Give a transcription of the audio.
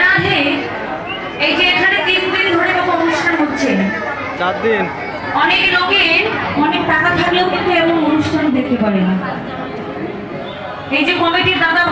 রাধে এই যে এখানে তিন দিন ধরে কোনো অনুষ্ঠান হচ্ছে। চার দিন? অনেক লোকের অনেক টাকা থাকলেও কিন্তু এমন অনুষ্ঠান দেখতে পারে না এই যে কমিটির দাদা